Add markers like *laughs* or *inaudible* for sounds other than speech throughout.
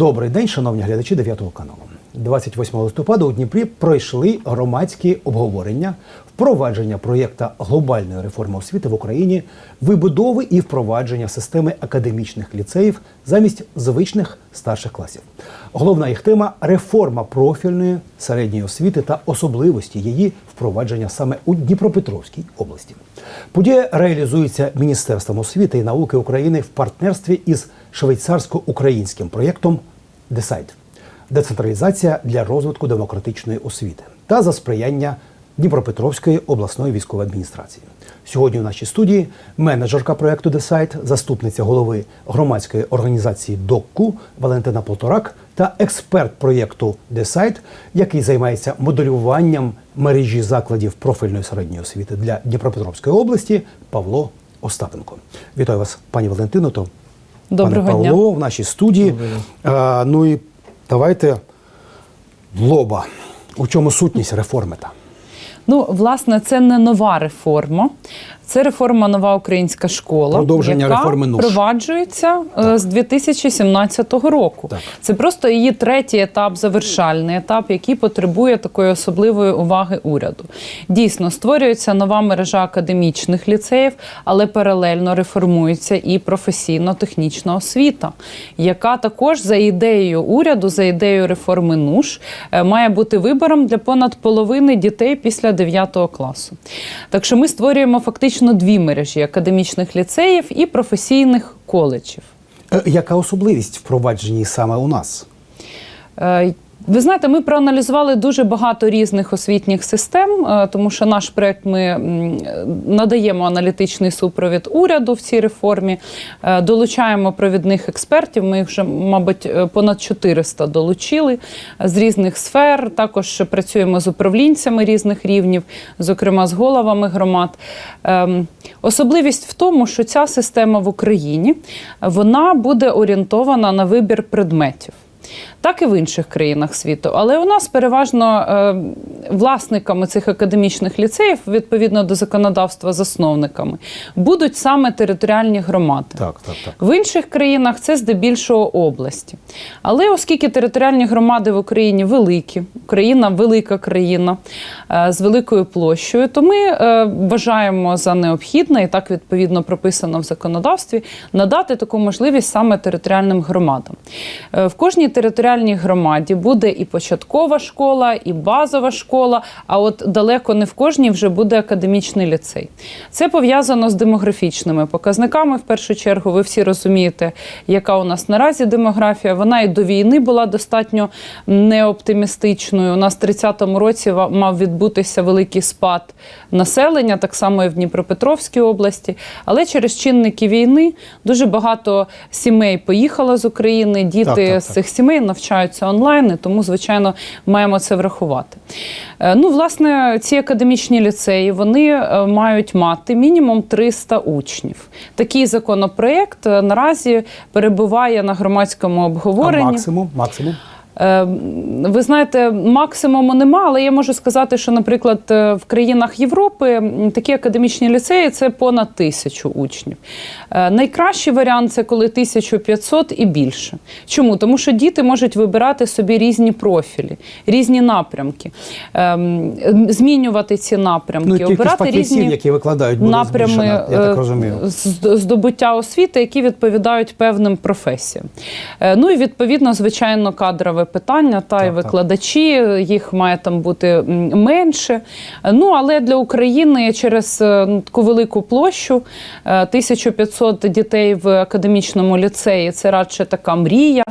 Добрий день, шановні глядачі 9 каналу. 28 листопада у Дніпрі пройшли громадські обговорення впровадження проєкта глобальної реформи освіти в Україні, вибудови і впровадження системи академічних ліцеїв замість звичних старших класів. Головна їх тема реформа профільної середньої освіти та особливості її впровадження саме у Дніпропетровській області. Подія реалізується Міністерством освіти і науки України в партнерстві із швейцарсько-українським проєктом Десайд децентралізація для розвитку демократичної освіти та за сприяння Дніпропетровської обласної військової адміністрації. Сьогодні у нашій студії менеджерка проєкту Десайт, заступниця голови громадської організації ДОККУ Валентина Полторак та експерт проєкту Десайт, який займається моделюванням мережі закладів профільної середньої освіти для Дніпропетровської області Павло Остапенко. Вітаю вас, пані Валентино. То Доброго пане дня. В нашій студії. А, ну і давайте в лоба. У чому сутність реформи та? Ну, власне, це не нова реформа. Це реформа нова українська школа, Продовження яка реформи НУШ. впроваджується е, з 2017 року. Так. Це просто її третій етап, завершальний етап, який потребує такої особливої уваги уряду. Дійсно, створюється нова мережа академічних ліцеїв, але паралельно реформується і професійно-технічна освіта, яка також за ідеєю уряду, за ідеєю реформи НУШ, е, має бути вибором для понад половини дітей після 9 класу. Так що ми створюємо фактично дві мережі академічних ліцеїв і професійних коледжів. Е, Яка особливість впроваджені саме у нас? Ви знаєте, ми проаналізували дуже багато різних освітніх систем, е, тому що наш проект ми надаємо аналітичний супровід уряду в цій реформі, е, долучаємо провідних експертів. Ми їх вже, мабуть, е, понад 400 долучили з різних сфер. Також працюємо з управлінцями різних рівнів, зокрема з головами громад. Ем, Особливість в тому, що ця система в Україні вона буде орієнтована на вибір предметів. Так і в інших країнах світу. Але у нас переважно е, власниками цих академічних ліцеїв, відповідно до законодавства, засновниками, будуть саме територіальні громади. Так, так, так. В інших країнах це здебільшого області. Але оскільки територіальні громади в Україні великі, Україна велика країна е, з великою площею, то ми е, вважаємо за необхідне, і так відповідно прописано в законодавстві, надати таку можливість саме територіальним громадам. В кожній територіальній громаді буде і початкова школа, і базова школа. А от далеко не в кожній вже буде академічний ліцей. Це пов'язано з демографічними показниками. В першу чергу, ви всі розумієте, яка у нас наразі демографія. Вона і до війни була достатньо неоптимістичною. У нас в 30-му році мав відбутися великий спад населення, так само і в Дніпропетровській області. Але через чинники війни дуже багато сімей поїхало з України. Діти Так, так, з цих сімей навчаються онлайн, тому, звичайно, маємо це врахувати. Е, Ну, власне, ці академічні ліцеї вони е, мають мати мінімум 300 учнів. Такий законопроєкт е, наразі перебуває на громадському А обговоренні. максимум? Максимум? Е, Ви знаєте, максимуму нема, але я можу сказати, що, наприклад, е, в країнах Європи такі академічні ліцеї це понад тисячу учнів. Е, Найкращий варіант це коли 1500 і більше. Чому? Тому що діти можуть вибирати собі різні профілі, різні напрямки, ем, змінювати ці напрямки, Ну, обирати різні які викладають, буде напрями збільшена, я так е, розумію. здобуття освіти, які відповідають певним професіям. Ну і відповідно, звичайно, кадрове питання, та й викладачі, їх має там бути менше. Е, Ну але для України через е, ну, таку велику площу е, 1500 дітей в академічному ліцеї це радше така мрія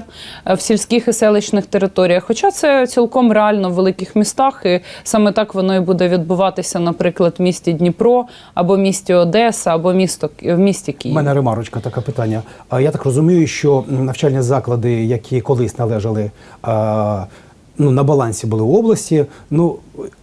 е, в сільських і селищних територіях. Хоча це цілком реально в великих містах, і саме так воно і буде відбуватися, наприклад, в місті Дніпро або місті Одеса, або місто в місті У Київ. мене ремарочка, таке питання. А я так розумію, що навчальні заклади, які колись належали ну, на балансі були області, ну,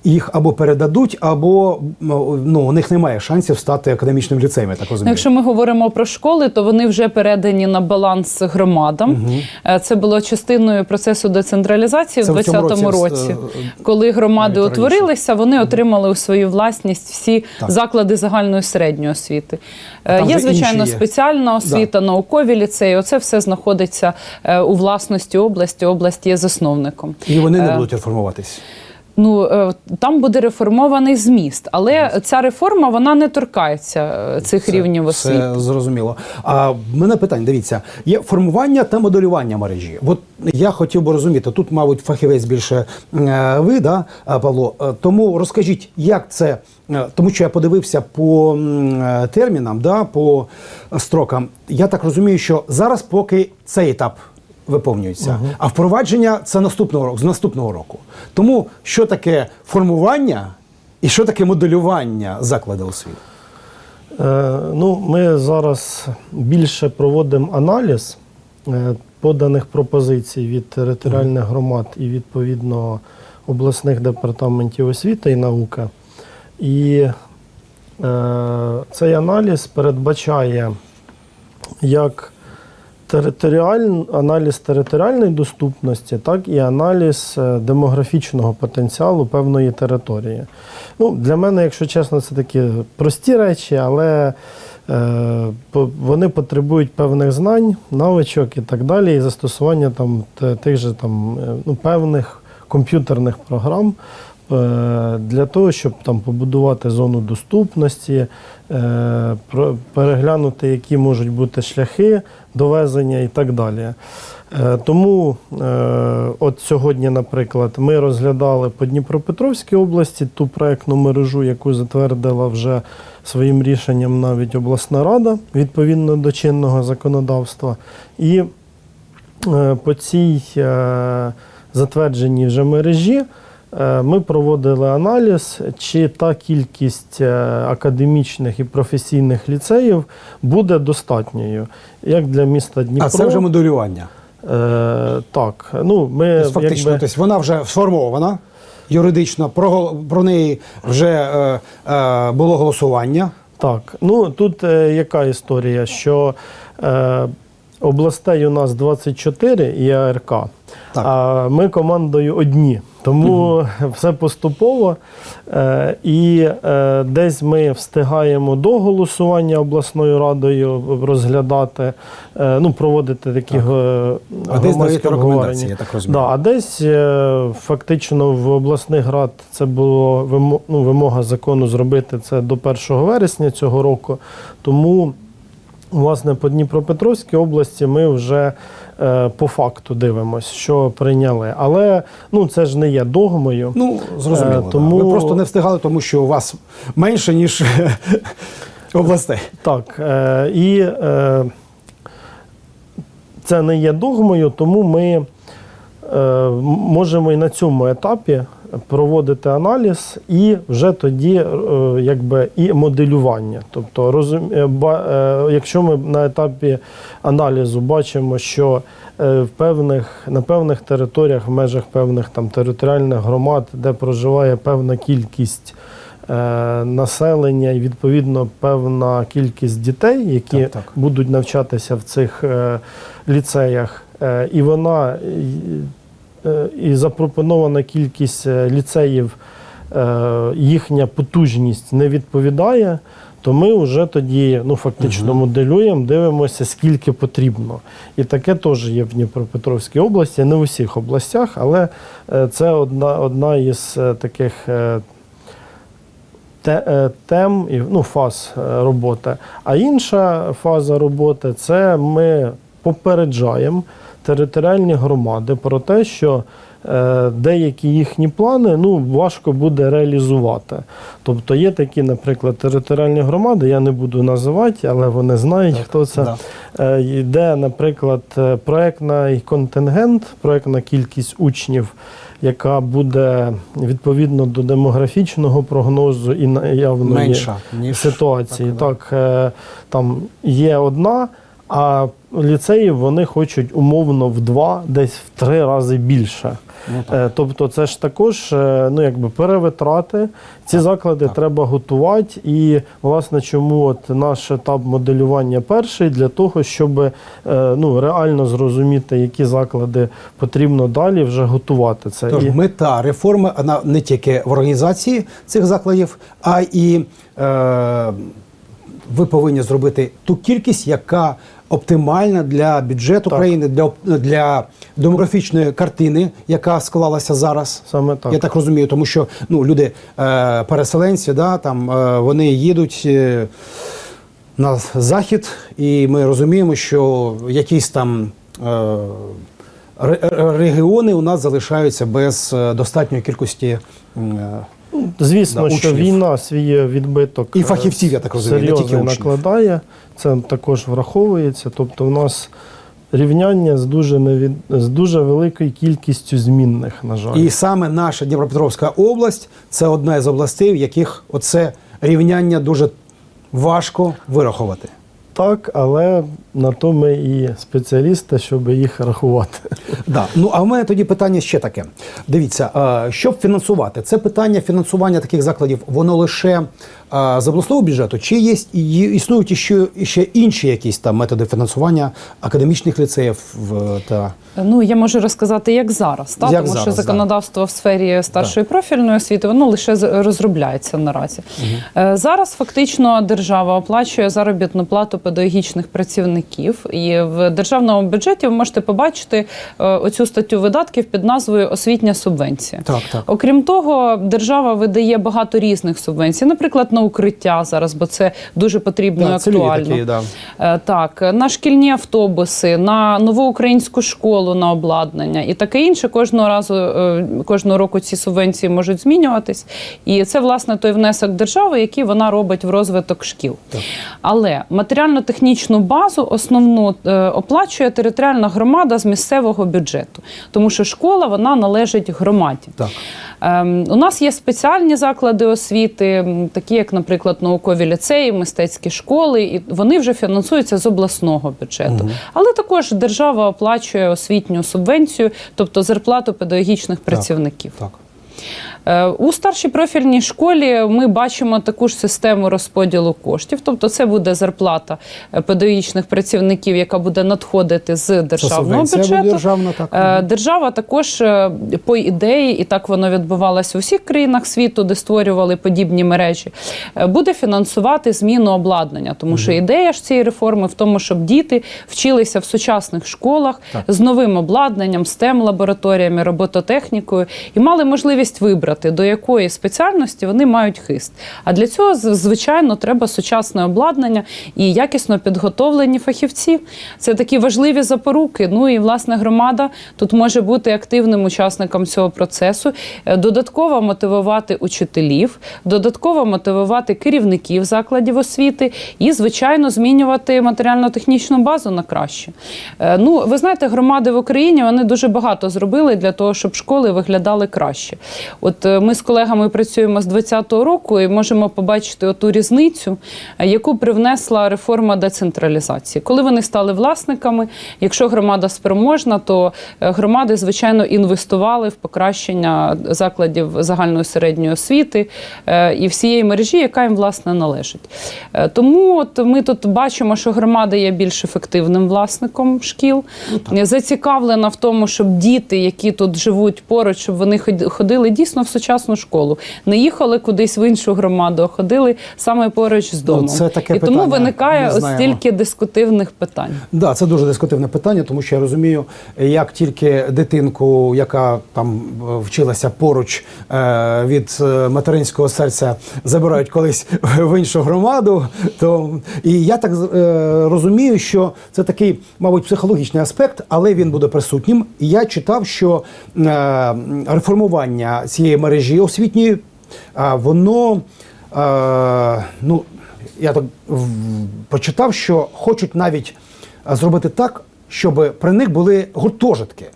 їх або передадуть, або ну, у них немає шансів стати академічним ліцеєм, я так Ну, розумію. Якщо ми говоримо про школи, то вони вже передані на баланс громадам. Е, Це було частиною процесу децентралізації Це в в 2020 році, році. е, Коли громади утворилися, вони отримали у свою власність всі Так. заклади загальної середньої освіти. Е, Там Є, звичайно, є. спеціальна освіта, наукові ліцеї. Оце все знаходиться е, у власності області. Область є засновником. І вони не Е, будуть реформуватись. Ну е, там буде реформований зміст, але ця реформа вона не торкається е, цих Це- рівнів освіти. Це зрозуміло. А мене питання: дивіться, є формування та моделювання мережі. От я хотів би розуміти, тут, мабуть, фахівець більше е, ви, да, Павло. Тому розкажіть, як це, тому що я подивився по термінам, да, по строкам. Я так розумію, що зараз поки цей етап. Виповнюється, а впровадження це наступного року з наступного року. Тому що таке формування і що таке моделювання закладу освіти? Е, Ну, ми зараз більше проводимо аналіз е, поданих пропозицій від територіальних громад і відповідно обласних департаментів освіти і науки. І е, цей аналіз передбачає як територіаль... аналіз територіальної доступності, так і аналіз е, демографічного потенціалу певної території. Ну, для мене, якщо чесно, це такі прості речі, але е, вони потребують певних знань, навичок і так далі, і застосування там тих же там е, ну, певних комп'ютерних програм. Е, Для того, щоб там побудувати зону доступності, е, переглянути, які можуть бути шляхи довезення і так далі. Е, Тому от сьогодні, наприклад, ми розглядали по Дніпропетровській області ту проектну мережу, яку затвердила вже своїм рішенням навіть обласна рада відповідно до чинного законодавства. І по цій затвердженій вже мережі ми проводили аналіз, чи та кількість е, академічних і професійних ліцеїв буде достатньою, як для міста Дніпро. А це вже моделювання. Е, так, ну ми Тобто, Фактично, якби, тобто вона вже сформована юридично, про, про неї вже е, е, було голосування. так. Ну тут е, яка історія, що е, областей у нас 24 і АРК, Так. а ми командою одні. Тому все поступово. Е, і е, десь ми встигаємо до голосування обласною радою розглядати, е, ну, проводити такі Так. А десь громадські рекомендації, обговорення. я так розумію. Да, а десь е, фактично в обласних рад це було ну, вимога закону зробити це до 1 вересня цього року. Тому, власне, по Дніпропетровській області ми вже по факту дивимося, що прийняли. Але ну, це ж не є догмою. Ну, зрозуміло. Е, да. тому- Ви просто не встигали, тому що у вас менше, ніж *laughs* областей. Так, е, і е, це не є догмою, тому ми е, можемо і на цьому етапі проводити аналіз і вже тоді е, якби і моделювання. Тобто, розум, е, е, якщо ми на етапі аналізу бачимо, що в певних, на певних територіях, в межах певних там територіальних громад, де проживає певна кількість населення і відповідно певна кількість дітей, які Так, так. будуть навчатися в цих ліцеях, і вона і запропонована кількість е, ліцеїв, е, їхня потужність не відповідає. То ми вже тоді ну, фактично моделюємо, дивимося, скільки потрібно. І таке теж є в Дніпропетровській області, не в усіх областях, але е, це одна, одна із е, таких е, те- е, тем і ну, фаз е, роботи. А інша фаза роботи це ми попереджаємо територіальні громади про те, що е, деякі їхні плани ну, важко буде реалізувати. Тобто є такі, наприклад, територіальні громади, я не буду називати, але вони знають, хто це. Да. Е, йде, наприклад, е, проектний контингент, проектна кількість учнів, яка буде відповідно до демографічного прогнозу і наявної Менша, ніж ситуації. так. Так, там є одна, а ліцеїв вони хочуть умовно в два, десь в три рази більше. Е, Тобто, це ж також е, ну, якби перевитрати. Ці заклади треба готувати. І, власне, чому от наш етап моделювання перший для того, щоб е, ну, реально зрозуміти, які заклади потрібно далі вже готувати це. Тож І- мета реформи вона не тільки в організації цих закладів, а і е, ви повинні зробити ту кількість, яка оптимальна для бюджету Так. країни, для, для демографічної картини, яка склалася зараз. Саме так. Я так розумію, тому що ну, люди, е, переселенці, да, там, е, вони їдуть. Е, на захід, і ми розуміємо, що якісь там е, регіони у нас залишаються без е, достатньої кількості. е, Звісно, Да, що війна свій відбиток І е, фахівців, я так розумію, не серйозний тільки учнів. накладає. Це також враховується. Тобто, у нас рівняння з дуже невід... з дуже великою кількістю змінних, на жаль. І саме наша Дніпропетровська область це одна із областей, в яких оце рівняння дуже важко вирахувати. Так, але на то ми і спеціалісти, щоб їх рахувати. Да. Ну а в мене тоді питання ще таке. Дивіться, е, щоб фінансувати, це питання фінансування таких закладів, воно лише е, з обласного бюджету, чи є і існують іще, іще інші якісь там методи фінансування академічних ліцеїв в та Ну я можу розказати, як зараз, та Як тому що зараз, да. законодавство в сфері старшої профільної освіти воно лише з- розробляється наразі. Е, Зараз фактично держава оплачує заробітну плату педагогічних працівників, і в державному бюджеті ви можете побачити е, оцю статтю видатків під назвою Освітня субвенція. Так, так. Окрім того, держава видає багато різних субвенцій, наприклад, на укриття зараз, бо це дуже потрібно і актуально. такі, да. Е, Так, на шкільні автобуси, на нову українську школу на обладнання і таке інше. Кожного разу е, кожного року ці субвенції можуть змінюватись. І це власне той внесок держави, який вона робить в розвиток шкіл. Але матеріально-технічну базу основну е, оплачує територіальна громада з місцевого бюджету, тому що школа вона належить громаді. Так. Ем, у нас є спеціальні заклади освіти, такі як, наприклад, наукові ліцеї, мистецькі школи, і вони вже фінансуються з обласного бюджету. Але також держава оплачує освітню субвенцію, тобто зарплату педагогічних працівників. Так. Е, У старшій профільній школі ми бачимо таку ж систему розподілу коштів, тобто це буде зарплата е, педагогічних працівників, яка буде надходити з державного бюджету. державна, так. Е, Держава також е, по ідеї, і так воно відбувалося у всіх країнах світу, де створювали подібні мережі, е, буде фінансувати зміну обладнання, тому що ідея ж цієї реформи в тому, щоб діти вчилися в сучасних школах з новим обладнанням, stem лабораторіями, робототехнікою і мали можливість вибрати, до якої спеціальності вони мають хист. А для цього звичайно треба сучасне обладнання і якісно підготовлені фахівці. Це такі важливі запоруки. Ну і власне громада тут може бути активним учасником цього процесу, е, додатково мотивувати учителів, додатково мотивувати керівників закладів освіти і, звичайно, змінювати матеріально-технічну базу на краще. Е, Ну, ви знаєте, громади в Україні вони дуже багато зробили для того, щоб школи виглядали краще. От е, ми з колегами працюємо з 2020 року і можемо побачити оту різницю, е, яку привнесла реформа децентралізації. Коли вони стали власниками, якщо громада спроможна, то е, громади, звичайно, інвестували в покращення закладів загальної середньої освіти і всієї мережі, яка їм власне належить. Тому от ми тут бачимо, що громада є більш ефективним власником шкіл, зацікавлена в тому, щоб діти, які тут живуть поруч, щоб вони ход- ходили дійсно в сучасну школу, не їхали кудись в іншу громаду, а ходили саме поруч з домом. Ну, це таке і тому виникає ось стільки дискутивних питань. Да, це дуже дискутивне питання, тому що я розумію, як тільки дитинку, яка там е, вчилася поруч е, від е, материнського серця, забирають колись в іншу громаду, то і я так е, розумію, що це такий, мабуть, психологічний аспект, але він буде присутнім. І я читав, що е, реформування цієї мережі освітньої, воно ну. Я так почитав, що хочуть навіть зробити так, щоб при них були гуртожитки.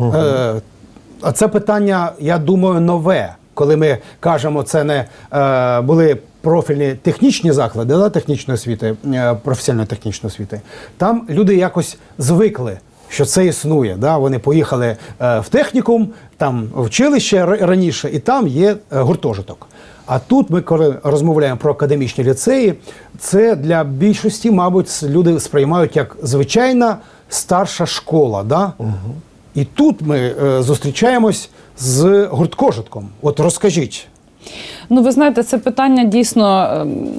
Е, а це питання, я думаю, нове. Коли ми кажемо, це не е, були профільні технічні заклади, да, технічної освіти, е, професійно-технічної освіти, там люди якось звикли. Що це існує, да? вони поїхали е, в технікум, там в училище раніше, і там є е, гуртожиток. А тут ми, коли розмовляємо про академічні ліцеї, це для більшості, мабуть, люди сприймають як звичайна старша школа. Да? І тут ми е, зустрічаємось з гурткожитком. От розкажіть. Ну, ви знаєте, це питання дійсно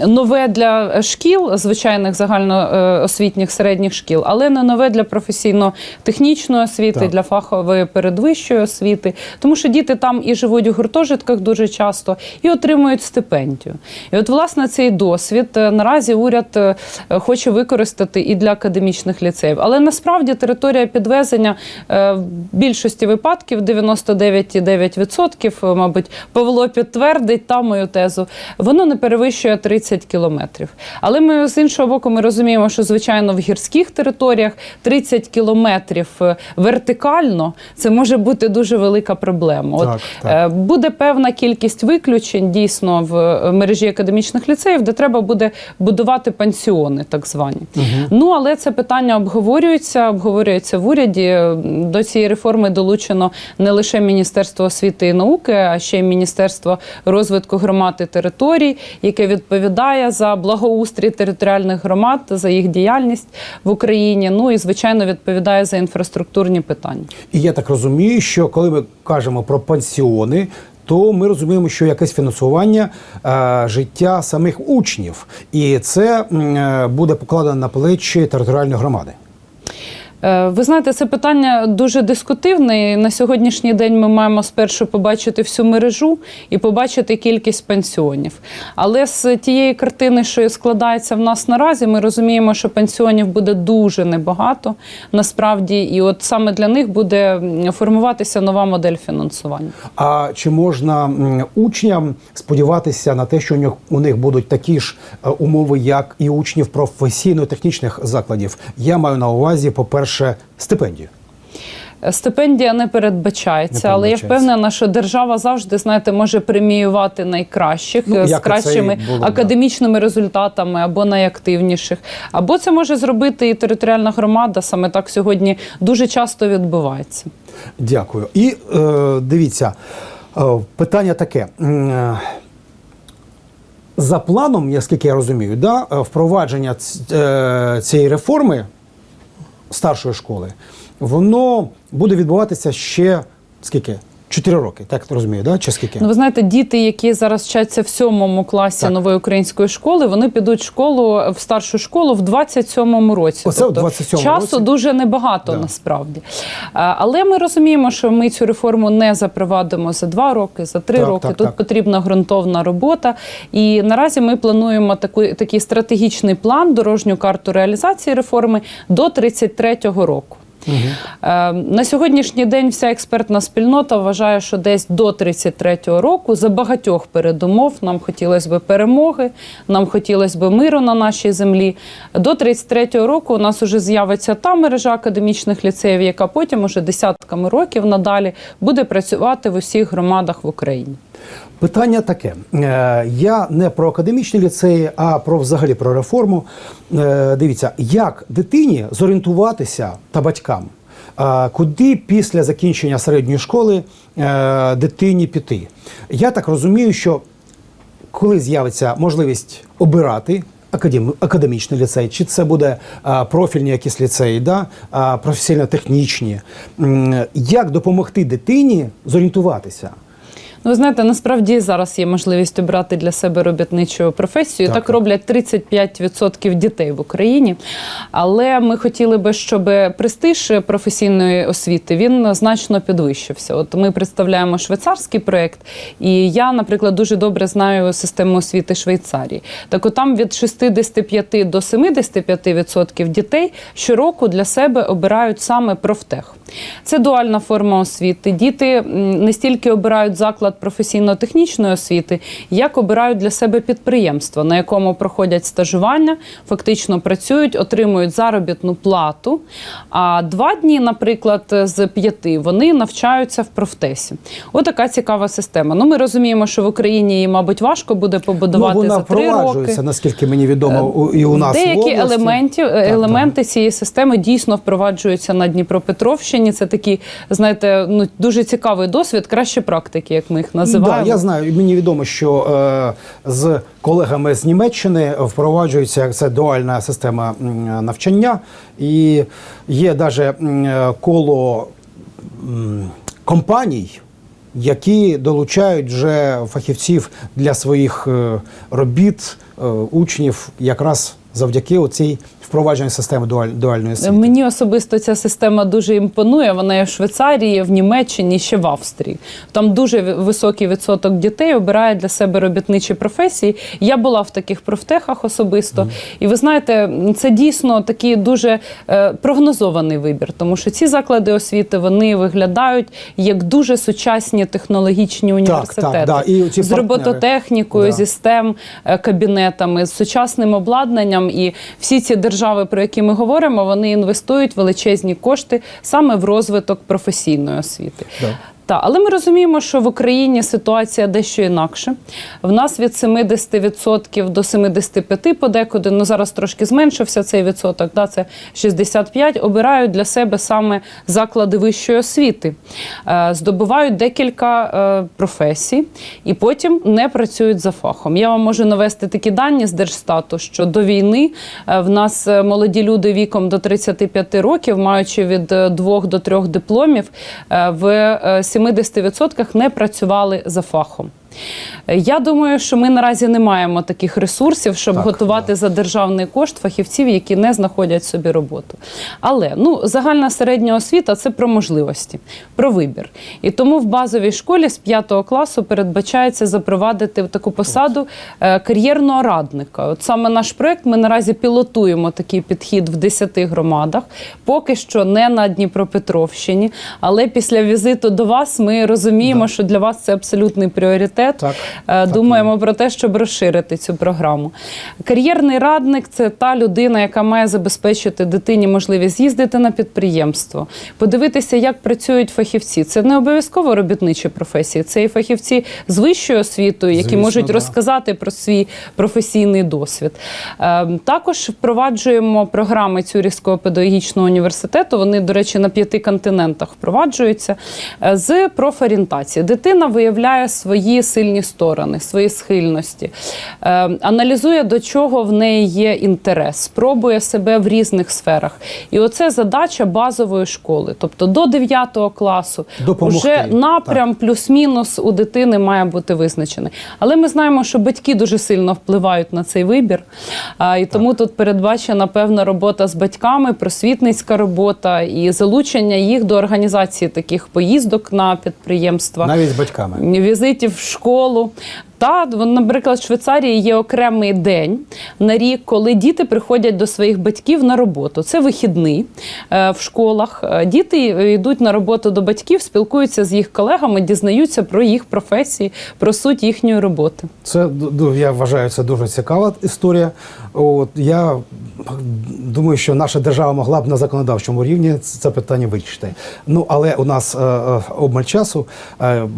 е, нове для шкіл, звичайних загальноосвітніх середніх шкіл, але не нове для професійно-технічної освіти, Так. для фахової передвищої освіти, тому що діти там і живуть у гуртожитках дуже часто і отримують стипендію. І от, власне, цей досвід е, наразі уряд е, хоче використати і для академічних ліцеїв. Але насправді територія підвезення е, в більшості випадків 99,9%, е, мабуть, Павло підтвердить там мою тезу, воно не перевищує 30 кілометрів. Але ми з іншого боку ми розуміємо, що звичайно в гірських територіях 30 кілометрів е, вертикально це може бути дуже велика проблема. От Так, так. е, буде певна кількість виключень дійсно в е, мережі академічних ліцеїв, де треба буде будувати пансіони, так звані. Ну але це питання обговорюється, обговорюється в уряді. До цієї реформи долучено не лише Міністерство освіти і науки, а ще й Міністерство розвитку громад і територій, яке відповідає за благоустрій територіальних громад, за їх діяльність в Україні. Ну і звичайно відповідає за інфраструктурні питання. І я так розумію, що коли ми кажемо про пансіони, то ми розуміємо, що якесь фінансування е, життя самих учнів, і це е, буде покладено на плечі територіальної громади. Е, Ви знаєте, це питання дуже дискутивне. На сьогоднішній день ми маємо спершу побачити всю мережу і побачити кількість пенсіонів. Але з тієї картини, що складається в нас наразі, ми розуміємо, що пенсіонів буде дуже небагато насправді, і от саме для них буде формуватися нова модель фінансування. А чи можна учням сподіватися на те, що у них, будуть такі ж е, умови, як і учнів професійно-технічних закладів? Я маю на увазі, по-перше, стипендію. Стипендія не передбачається, Не але я впевнена, що держава завжди знаєте може преміювати найкращих Ну, е, з кращими було, да. академічними результатами або найактивніших. Або це може зробити і територіальна громада. Саме так сьогодні дуже часто відбувається. Дякую. І е, дивіться, е, питання таке. Е, За планом, наскільки я розумію, да, е, впровадження е, цієї реформи старшої школи, воно буде відбуватися ще скільки? Чотири роки, так розумію, да? чи скільки? Ну, ви знаєте, діти, які зараз вчаться в сьомому класі Так. нової української школи, вони підуть в школу в старшу школу в 27-му році. Оце в 27-му часу році? дуже небагато Да. насправді. Але ми розуміємо, що ми цю реформу не запровадимо за два роки, за три Так, роки. так, Тут так. потрібна ґрунтовна робота. І наразі ми плануємо таку, такий стратегічний план, дорожню карту реалізації реформи до 33-го року. Е, На сьогоднішній день вся експертна спільнота вважає, що десь до 33-го року за багатьох передумов нам хотілося б перемоги, нам хотілося б миру на нашій землі. До 33-го року у нас вже з'явиться та мережа академічних ліцеїв, яка потім уже десятками років надалі буде працювати в усіх громадах в Україні. Питання таке: Е, я не про академічні ліцеї, а про взагалі про реформу. Е, Дивіться, як дитині зорієнтуватися та батькам, е, куди після закінчення середньої школи дитині піти. Я так розумію, що коли з'явиться можливість обирати. академ- Академічний ліцей, чи це буде профільні якісь ліцеї, да? професійно-технічні. Як допомогти дитині зорієнтуватися? Ну, ви знаєте, насправді зараз є можливість обрати для себе робітничу професію. Так, Так, роблять 35% дітей в Україні. Але ми хотіли би, щоб престиж професійної освіти він значно підвищився. От ми представляємо швейцарський проєкт, і я, наприклад, дуже добре знаю систему освіти Швейцарії. Так, от там від 65 до 75% дітей щороку для себе обирають саме профтех. Це дуальна форма освіти. Діти не стільки обирають заклад заклад професійно-технічної освіти, як обирають для себе підприємство, на якому проходять стажування, фактично працюють, отримують заробітну плату. А два дні, наприклад, з п'яти вони навчаються в профтесі. Отака цікава система. Ну, ми розуміємо, що в Україні її, мабуть, важко буде побудувати ну, вона за три роки. наскільки мені відомо, і у нас в Деякі області. елементів, Так, елементи цієї системи дійсно впроваджуються на Дніпропетровщині. Це такий, знаєте, ну дуже цікавий досвід, краще практики, як ми їх називаємо. Да, я знаю, мені відомо, що е, з колегами з Німеччини впроваджується це дуальна система навчання, і є навіть коло компаній. Які долучають вже фахівців для своїх е, робіт, е, учнів, якраз завдяки оцій впровадженню системи дуаль- дуальної освіти. Мені особисто ця система дуже імпонує. Вона є в Швейцарії, в Німеччині, ще в Австрії. Там дуже високий відсоток дітей обирає для себе робітничі професії. Я була в таких профтехах особисто. І ви знаєте, це дійсно такий дуже е, прогнозований вибір, тому що ці заклади освіти вони виглядають як дуже сучасні технологічні університети так, да. І ці з робототехнікою, Да. зі STEM е, кабінетами, з сучасним обладнанням. І всі ці держави, про які ми говоримо, вони інвестують величезні кошти саме в розвиток професійної освіти. Да. Та, але ми розуміємо, що в Україні ситуація дещо інакше. В нас від 70% до 75% подекуди, ну зараз трошки зменшився цей відсоток, да, це 65%, обирають для себе саме заклади вищої освіти, е, здобувають декілька е, професій і потім не працюють за фахом. Я вам можу навести такі дані з Держстату, що до війни е, в нас молоді люди віком до 35 років, маючи від 2 до 3 дипломів, в е, 70% не працювали за фахом. Я думаю, що ми наразі не маємо таких ресурсів, щоб Так, готувати за державний кошт фахівців, які не знаходять собі роботу. Але ну загальна середня освіта це про можливості, про вибір. І тому в базовій школі з 5 класу передбачається запровадити таку посаду е, кар'єрного радника. От саме наш проект ми наразі пілотуємо такий підхід в 10 громадах, поки що не на Дніпропетровщині. Але після візиту до вас ми розуміємо, що для вас це абсолютний пріоритет. Так, Е, так Думаємо про те, щоб розширити цю програму. Кар'єрний радник це та людина, яка має забезпечити дитині можливість їздити на підприємство, подивитися, як працюють фахівці. Це не обов'язково робітничі професії, це і фахівці з вищою освітою, які Звісно, можуть да. розказати про свій професійний досвід. Е, Також впроваджуємо програми Цюрівського педагогічного університету. Вони, до речі, на п'яти континентах впроваджуються е, з профорієнтації. Дитина виявляє свої сильні сторони, свої схильності, е, аналізує, до чого в неї є інтерес, спробує себе в різних сферах. І оце задача базової школи. Тобто до 9 класу Допомогти. вже напрям плюс-мінус у дитини має бути визначений. Але ми знаємо, що батьки дуже сильно впливають на цей вибір. А, і тому тут передбачена певна робота з батьками, просвітницька робота і залучення їх до організації таких поїздок на підприємства Навіть з батьками. візитів в школу. Та, наприклад, в Швейцарії є окремий день на рік, коли діти приходять до своїх батьків на роботу. Це вихідний е, в школах. Е, Діти йдуть на роботу до батьків, спілкуються з їх колегами, дізнаються про їх професії, про суть їхньої роботи. Це я вважаю, це дуже цікава історія. От я думаю, що наша держава могла б на законодавчому рівні це питання вирішити. Ну але у нас е, обмаль часу.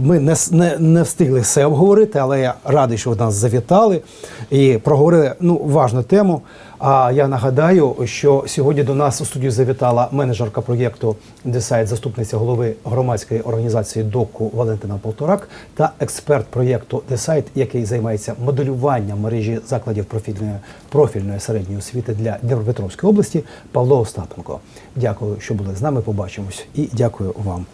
Ми не, не, не встигли все обговорити, але радий, що ви нас завітали і проговорили ну важну тему. А я нагадаю, що сьогодні до нас у студію завітала менеджерка проєкту Десайт, заступниця голови громадської організації ДОКу Валентина Полторак та експерт проєкту Десайт, який займається моделюванням мережі закладів профільної профільної середньої освіти для Дніпропетровської області Павло Остапенко. Дякую, що були з нами. Побачимось і дякую вам.